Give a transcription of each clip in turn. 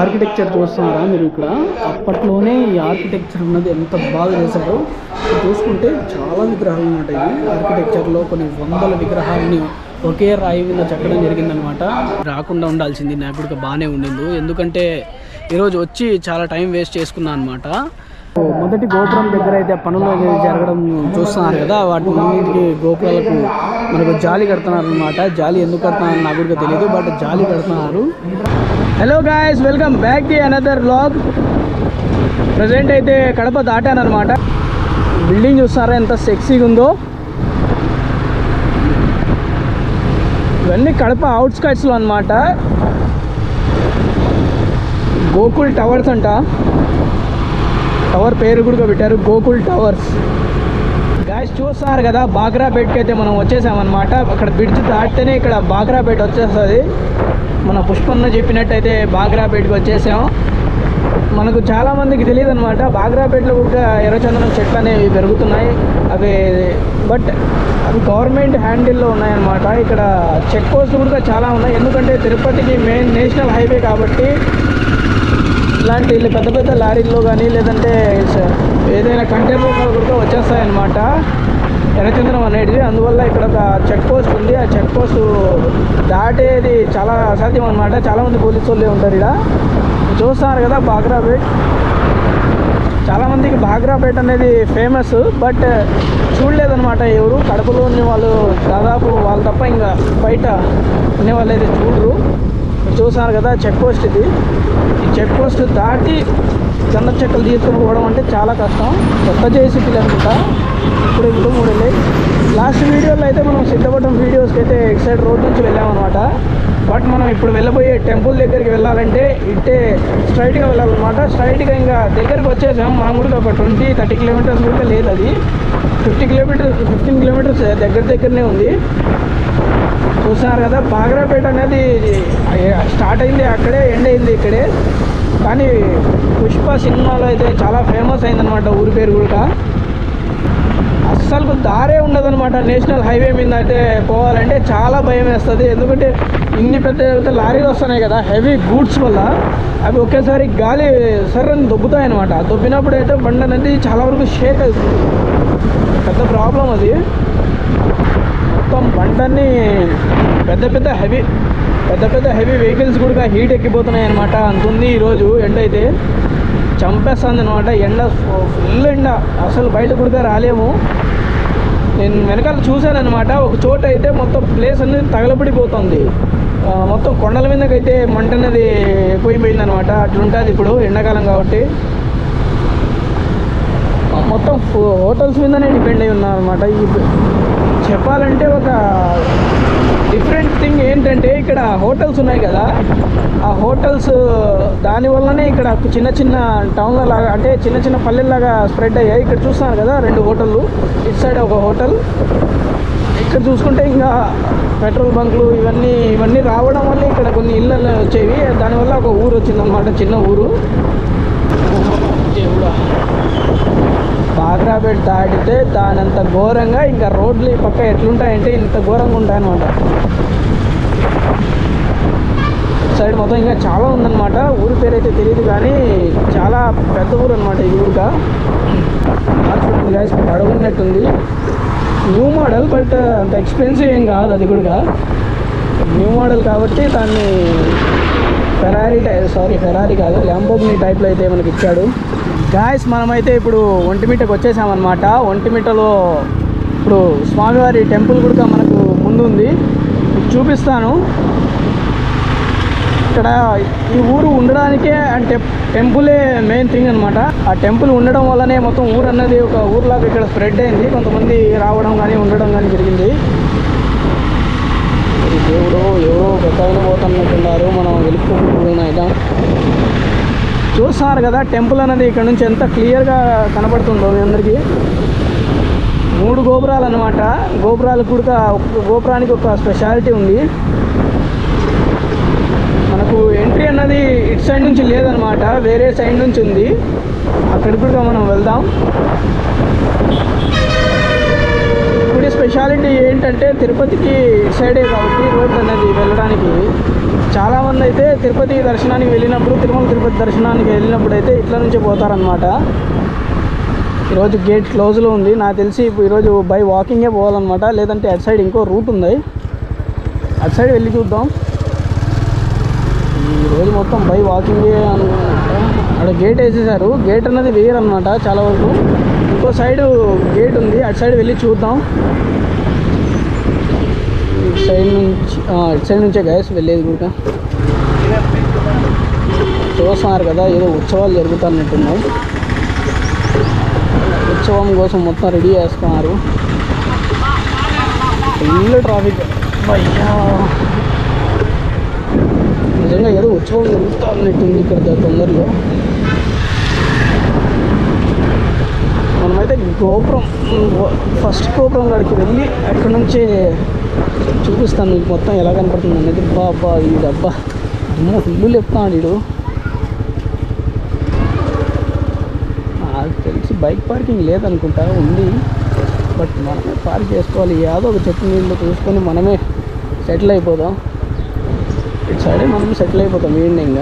Architecture చూస్తున్నారా మీరు ఇక్కడ? అప్పట్లోనే ఈ ఆర్కిటెక్చర్ ఉన్నది ఎంత బాగా చేశారో చూసుకుంటే చాలా విగ్రహాలు ఉన్నాయి ఇవి. ఆర్కిటెక్చర్లో కొన్ని వందల విగ్రహాలని ఒకే రాయి మీద చెక్కడం జరిగిందనమాట రాకుండా ఉండాల్సింది నాకు కూడా బాగానే ఉండింది. ఎందుకంటే ఈరోజు వచ్చి చాలా టైం వేస్ట్ చేసుకున్నాను అనమాట మొదటి గోపురం దగ్గర అయితే పనులు అనేది జరగడం చూస్తున్నారు కదా వాటి అన్నింటికి గోపురాలకు మనకు జాలి కడుతున్నారు అనమాట జాలి ఎందుకు కడుతున్నారు నాకు కూడా తెలియదు బట్ జాలి కడుతున్నారు. Hello guys welcome back the another blog present అయితే కడప దాటాను అనమాట బిల్డింగ్ చూస్తారా ఎంత సెక్సీగా ఉందో. ఇవన్నీ కడప అవుట్స్కట్స్లో అనమాట గోకుల్ టవర్స్ అంట. టవర్ పేరు కూడా పెట్టారు గోకుల్ టవర్స్ గైస్ చూస్తున్నారు కదా బాగ్రాపేట్కి అయితే మనం వచ్చేసామన్నమాట. అక్కడ బ్రిడ్జ్ దాటితేనే ఇక్కడ బాగ్రాపేట్ వచ్చేస్తుంది. మన పుష్పన్న చెప్పినట్టయితే బాగ్రాపేట్కి వచ్చేసాం. మనకు చాలా మందికి తెలియదు అనమాట బాగ్రాపేటలో కూడా ఎర్రచందనం చెట్లు అనేవి పెరుగుతున్నాయి. అవి బట్ అవి గవర్నమెంట్ హ్యాండిల్లో ఉన్నాయన్నమాట. ఇక్కడ చెక్ పోస్టులు కూడా చాలా ఉన్నాయి. ఎందుకంటే తిరుపతికి మెయిన్ నేషనల్ హైవే కాబట్టి ఇలాంటి పెద్ద పెద్ద లారీల్లో కానీ లేదంటే ఏదైనా కంటైనర్లో కూడా వచ్చేస్తాయన్నమాట. ఎర్రచంద్రం అనేది అందువల్ల ఇక్కడ ఒక చెక్ పోస్ట్ ఉంది. ఆ చెక్ పోస్ట్ దాటేది చాలా అసాధ్యం అనమాట చాలామంది పోలీసు వాళ్ళే ఉంటారు ఇక్కడ చూస్తున్నారు కదా బాగ్రాపేట్. చాలామందికి బాగ్రాపేట్ అనేది ఫేమస్ బట్ చూడలేదన్నమాట ఎవరు. కడపలో ఉన్న వాళ్ళు దాదాపు వాళ్ళు తప్ప ఇంకా బయట ఉన్న వాళ్ళు అయితే చూడరు. చూస్తున్నారు కదా చెక్ పోస్ట్ ఇది. ఈ చెక్ పోస్ట్ దాటి చిన్న చెక్కలు తీసుకొని పోవడం అంటే చాలా కష్టం. కొత్త జేసీపీలు అనుకుంటా. ఇప్పుడు ఇప్పుడు మూడు వెళ్ళాయి. లాస్ట్ వీడియోలో అయితే మనం సిద్ధపడ్డం వీడియోస్కి అయితే ఎక్సైడ్ రోడ్ నుంచి వెళ్ళామన్నమాట బట్ మనం ఇప్పుడు వెళ్ళబోయే టెంపుల్ దగ్గరికి వెళ్ళాలంటే ఇట్టే స్ట్రైట్గా వెళ్ళాలన్నమాట. స్ట్రైట్గా ఇంకా దగ్గరికి వచ్చేసాం. మామూలుగా ఒక ట్వంటీ థర్టీ కిలోమీటర్స్ కూడా లేదు అది. ఫిఫ్టీ కిలోమీటర్స్ ఫిఫ్టీన్ కిలోమీటర్స్ దగ్గర దగ్గరనే ఉంది. చూస్తున్నారు కదా బాగ్రాపేట అనేది స్టార్ట్ అయింది అక్కడే ఎండ్ అయింది ఇక్కడే. కానీ పుష్ప సినిమాలో అయితే చాలా ఫేమస్ అయిందనమాట ఊరి పేరు కూడా. అస్సలు దారే ఉండదనమాట నేషనల్ హైవే మీద అయితే పోవాలంటే చాలా భయం వేస్తుంది. ఎందుకంటే ఇన్ని పెద్ద పెద్ద లారీలు వస్తున్నాయి కదా హెవీ గూడ్స్ వల్ల అవి ఒకేసారి గాలి సర్రని దొబ్బుతాయి అనమాట దొబ్బినప్పుడు అయితే బండి అనేది చాలా వరకు షేక్ అవుతుంది పెద్ద ప్రాబ్లం అది. మొత్తం బండని పెద్ద పెద్ద హెవీ పెద్ద పెద్ద హెవీ వెహికల్స్ కూడా హీట్ ఎక్కిపోతున్నాయి అనమాట అంతుంది ఈరోజు ఎండ అయితే చంపేస్తుంది అనమాట ఎండ ఫుల్ ఎండ. అసలు బయట కూడా రాలేము. నేను వెనకాల చూశాను అనమాట ఒక చోట అయితే మొత్తం ప్లేస్ అనేది తగలబడిపోతుంది. మొత్తం కొండల మీదకైతే మంట అనేది ఎక్కువైపోయింది అనమాట అట్లుంటుంది ఇప్పుడు ఎండాకాలం కాబట్టి. మొత్తం హోటల్స్ మీదనే డిపెండ్ అయి ఉన్నారు అనమాట చెప్పాలంటే ఒక డిఫరెంట్ థింగ్ ఏంటంటే ఇక్కడ హోటల్స్ ఉన్నాయి కదా. ఆ హోటల్స్ దానివల్లనే ఇక్కడ చిన్న చిన్న టౌన్ల లాగా అంటే చిన్న చిన్న పల్లెల్లాగా స్ప్రెడ్ అయ్యాయి. ఇక్కడ చూస్తున్నారు కదా రెండు హోటళ్ళు. ఇటు సైడ్ ఒక హోటల్ ఇక్కడ చూసుకుంటే ఇంకా పెట్రోల్ బంకులు ఇవన్నీ ఇవన్నీ రావడం వల్ల ఇక్కడ కొన్ని ఇళ్ళు వచ్చేవి. దానివల్ల ఒక ఊరు వచ్చిందన్నమాట చిన్న ఊరు దేవుడా బాగ్రాపేట దాటితే దానంత ఘోరంగా ఇంకా రోడ్లు ఈ పక్క ఎట్లుంటాయంటే ఇంత ఘోరంగా ఉంటాయన్నమాట. సైడ్ మొత్తం ఇంకా చాలా ఉందన్నమాట. ఊరి పేరు అయితే తెలియదు కానీ చాలా పెద్ద ఊరు అనమాట ఈ ఊరుగా అడుగున్నట్టుంది న్యూ మోడల్ బట్ అంత ఎక్స్పెన్సివ్ ఏం కాదు అది కూడా. న్యూ మోడల్ కాబట్టి దాన్ని ఫెరారీ టై సారీ ఫెరారీ కాదు ల్యాంబోగ్ని టైప్లో అయితే మనకి ఇచ్చాడు. గాయస్ మనమైతే ఇప్పుడు ఒంటిమిట్టకు వచ్చేసామన్నమాట. ఒంటిమిట్టలో ఇప్పుడు స్వామివారి టెంపుల్ కూడా మనకు ముందుంది. చూపిస్తాను. ఇక్కడ ఈ ఊరు ఉండడానికే అంటే టెంపులే మెయిన్ థింగ్ అనమాట ఆ టెంపుల్ ఉండడం వల్లనే మొత్తం ఊరు అన్నది ఒక ఊర్లాగా ఇక్కడ స్ప్రెడ్ అయింది. కొంతమంది రావడం కానీ ఉండడం కానీ జరిగింది. దేవుడు ఎవరో పెద్ద పోతున్నట్టున్నారు. మనం వెళ్ళిపోతున్నాం చూస్తున్నారు కదా టెంపుల్ అనేది ఇక్కడ నుంచి ఎంత క్లియర్గా కనబడుతుందో మీ అందరికీ. మూడు గోపురాలు అనమాట గోపురాలు కూడా గోపురానికి ఒక స్పెషాలిటీ ఉంది. మనకు ఎంట్రీ అన్నది ఇటు సైడ్ నుంచి లేదనమాట వేరే సైడ్ నుంచి ఉంది. అక్కడికి కూడా మనం వెళ్దాం. స్పెషాలిటీ ఏంటంటే తిరుపతికి ఇటు సైడే కాబట్టి రోడ్ అనేది వెళ్ళడానికి. చాలామంది అయితే తిరుపతి దర్శనానికి వెళ్ళినప్పుడు తిరుమల తిరుపతి దర్శనానికి వెళ్ళినప్పుడు అయితే ఇట్లా నుంచే పోతారనమాట ఈరోజు గేట్ క్లోజ్లో ఉంది. నాకు తెలిసి ఈరోజు బై వాకింగే పోవాలన్నమాట. లేదంటే అటు సైడ్ ఇంకో రూట్ ఉంది. అటు సైడ్ వెళ్ళి చూద్దాం. ఈరోజు రోజు మొత్తం బై వాకింగే అనుకుంటా అక్కడ గేట్ వేసేసారు. గేట్ అన్నది వేయరు అనమాట చాలా వరకు. ఇంకో సైడ్ గేట్ ఉంది. అటు సైడ్ వెళ్ళి చూద్దాం. ఇటు సైడ్ నుంచి ఇటు సైడ్ నుంచే గ్యాస్ వెళ్ళేది కూడా. చూస్తున్నారు కదా ఏదో ఉత్సవాలు జరుగుతున్నట్టున్నాయి. ఉత్సవం కోసం మొత్తం రెడీ చేస్తున్నారు. ఫుల్ ట్రాఫిక్ అయ్యా నిజంగా ఏదో ఉత్సవం జరుగుతున్నట్టుంది ఇక్కడ తొందరలో. మనమైతే గోపురం ఫస్ట్ గోపురం కాడికి వెళ్ళి అక్కడ నుంచి చూపిస్తాను మీకు మొత్తం ఎలా కనపడుతుంది అనేది. బాబా ఇది అబ్బా అమ్మో ఇల్లు చెప్తాను వీడు. నాకు తెలిసి బైక్ పార్కింగ్ లేదనుకుంటా ఉంది. బట్ మనమే పార్క్ చేసుకోవాలి. ఏదో ఒక చెట్టు నీళ్ళు చూసుకొని మనమే సెటిల్ అయిపోదాం. ఇటు సైడే మనం సెటిల్ అయిపోతాం ఈవినింగ్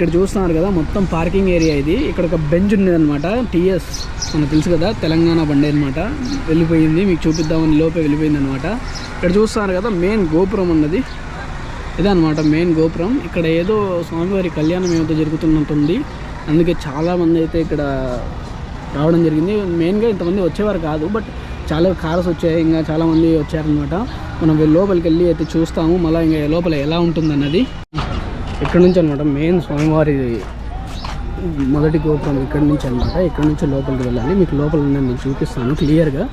ఇక్కడ చూస్తున్నారు కదా మొత్తం పార్కింగ్ ఏరియా ఇది. ఇక్కడ ఒక బెంచ్ ఉంది టీఎస్ మనకు తెలుసు కదా తెలంగాణ బండి అనమాట వెళ్ళిపోయింది మీకు చూపిద్దామని లోపే వెళ్ళిపోయింది అనమాట ఇక్కడ చూస్తున్నారు కదా మెయిన్ గోపురం ఉన్నది. ఇదే అనమాట మెయిన్ గోపురం. ఇక్కడ ఏదో స్వామివారి కళ్యాణం ఏదో జరుగుతున్నట్టుంది అందుకే చాలామంది అయితే ఇక్కడ రావడం జరిగింది. మెయిన్గా ఇంతమంది వచ్చేవారు కాదు బట్ చాలా కార్స్ వచ్చాయి. ఇంకా చాలామంది వచ్చారనమాట మనం వెళ్ళి లోపలికి వెళ్ళి అయితే చూస్తాము. మళ్ళీ ఇంకా లోపల ఎలా ఉంటుంది అన్నది ఇక్కడ నుంచి అనమాట మెయిన్ స్వామివారి మొదటి గోపురం ఇక్కడ నుంచి అనమాట ఇక్కడ నుంచి లోపలికి వెళ్ళాలి. మీకు లోపల ఉన్నది నేను చూపిస్తాను క్లియర్గా.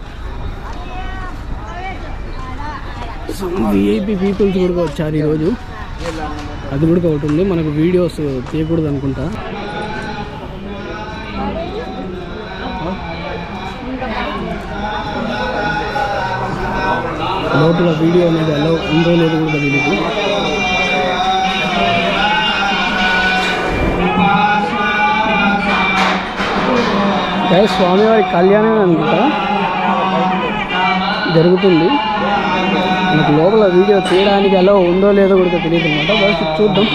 విఐపి పీపుల్స్ కూడా వచ్చారు ఈరోజు. అది కూడా ఒకటి ఉంది. మనకు వీడియోస్ తీయకూడదు అనుకుంటా. లోపల వీడియో అనేది ఎలా ఉందో లేదో కూడా తెలియదు స్వామివారి కళ్యాణం అనుకుంటా జరుగుతుంది. మనకు లోపల వీడియో తీయడానికి ఎలా ఉందో లేదో కూడా తెలియదు అనమాట బస్ చూద్దాం.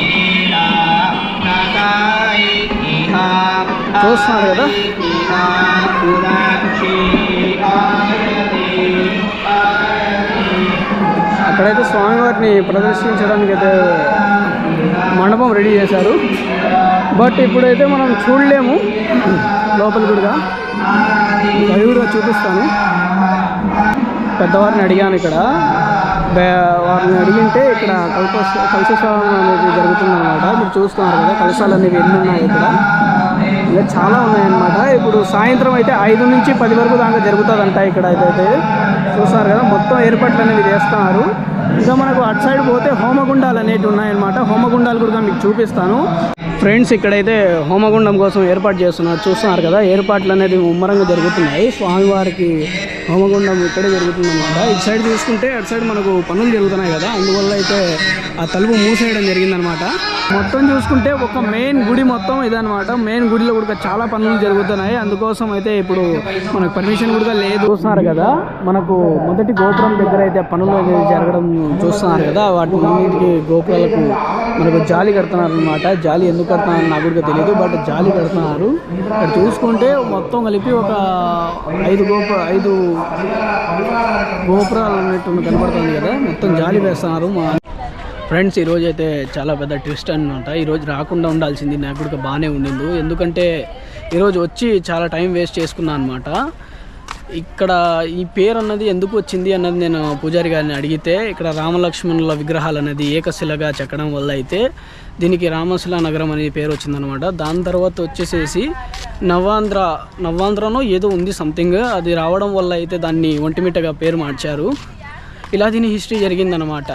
చూస్తున్నారు కదా? అక్కడైతే స్వామివారిని ప్రదర్శించడానికి అయితే మండపం రెడీ చేశారు. బట్ ఇప్పుడైతే మనం చూడలేము. లోపల కూడా. లైవ్గా చూపిస్తాను. పెద్దవారిని అడిగాను ఇక్కడ. వారిని అడిగింటే ఇక్కడ కల్ప కలశస్వామి అనేది జరుగుతుందన్నమాట. మీరు చూస్తున్నారు కదా కలశాలు అనేవి ఎన్ని ఉన్నాయి ఇక్కడ? ఇంకా చాలా ఉన్నాయన్నమాట. ఇప్పుడు సాయంత్రం అయితే ఐదు నుంచి పది వరకు దాకా జరుగుతుందంట ఇక్కడ అయితే చూస్తారు కదా మొత్తం ఏర్పాట్లు అనేవి చేస్తున్నారు. ఇంకా మనకు అటు సైడ్ పోతే హోమగుండాలు అనేవి ఉన్నాయన్నమాట. హోమగుండాలు కూడా మీకు చూపిస్తాను. ఫ్రెండ్స్ ఇక్కడైతే హోమగుండం కోసం ఏర్పాటు చేస్తున్నారు. చూస్తున్నారు కదా ఏర్పాట్లు అనేది ముమ్మరంగా జరుగుతున్నాయి. స్వామివారికి హోమగుండం ఇక్కడే జరుగుతుందన్నమాట. ఇటు సైడ్ చూసుకుంటే అటు సైడ్ మనకు పనులు జరుగుతున్నాయి కదా అందువల్ల అయితే ఆ తలుపు మూసేయడం జరిగిందనమాట మొత్తం చూసుకుంటే ఒక మెయిన్ గుడి మొత్తం ఇదనమాట మెయిన్ గుడిలో కూడా చాలా పనులు జరుగుతున్నాయి. అందుకోసం అయితే ఇప్పుడు మనకు పర్మిషన్ కూడా లేదు. చూస్తున్నారు కదా మనకు మొదటి గోపురం దగ్గర అయితే పనులు జరగడం చూస్తున్నారు కదా వాటి అన్నింటికి గోపురాలకు మనకు జాలి కడుతున్నారు అనమాట జాలి ఎందుకు కడుతున్నారు నాకు కూడా తెలియదు బట్ జాలి కడుతున్నారు. ఇక్కడ చూసుకుంటే మొత్తం కలిపి ఒక ఐదు గోపుర ఐదు గోపురాలు అనేటువంటి కనపడుతుంది కదా. మొత్తం జాలి వేస్తున్నారు మా ఫ్రెండ్స్ ఈరోజు అయితే చాలా పెద్ద ట్విస్ట్ అనమాట ఈరోజు రాకుండా ఉండాల్సింది నాకు కూడా బాగానే ఉండింది. ఎందుకంటే ఈరోజు వచ్చి చాలా టైం వేస్ట్ చేసుకున్నాను అనమాట ఇక్కడ ఈ పేరు అన్నది ఎందుకు వచ్చింది అన్నది నేను పూజారి గారిని అడిగితే ఇక్కడ రామలక్ష్మణుల విగ్రహాలు అనేది ఏకశిలగా చెక్కడం వల్ల అయితే దీనికి రామశిల నగరం అనే పేరు వచ్చిందనమాట దాని తర్వాత వచ్చేసేసి నవాంధ్ర నవాంధ్రనో ఏదో ఉంది సంథింగ్ అది రావడం వల్ల అయితే దాన్ని ఒంటిమిట్టగా పేరు మార్చారు. ఇలా దీని హిస్టరీ జరిగిందనమాట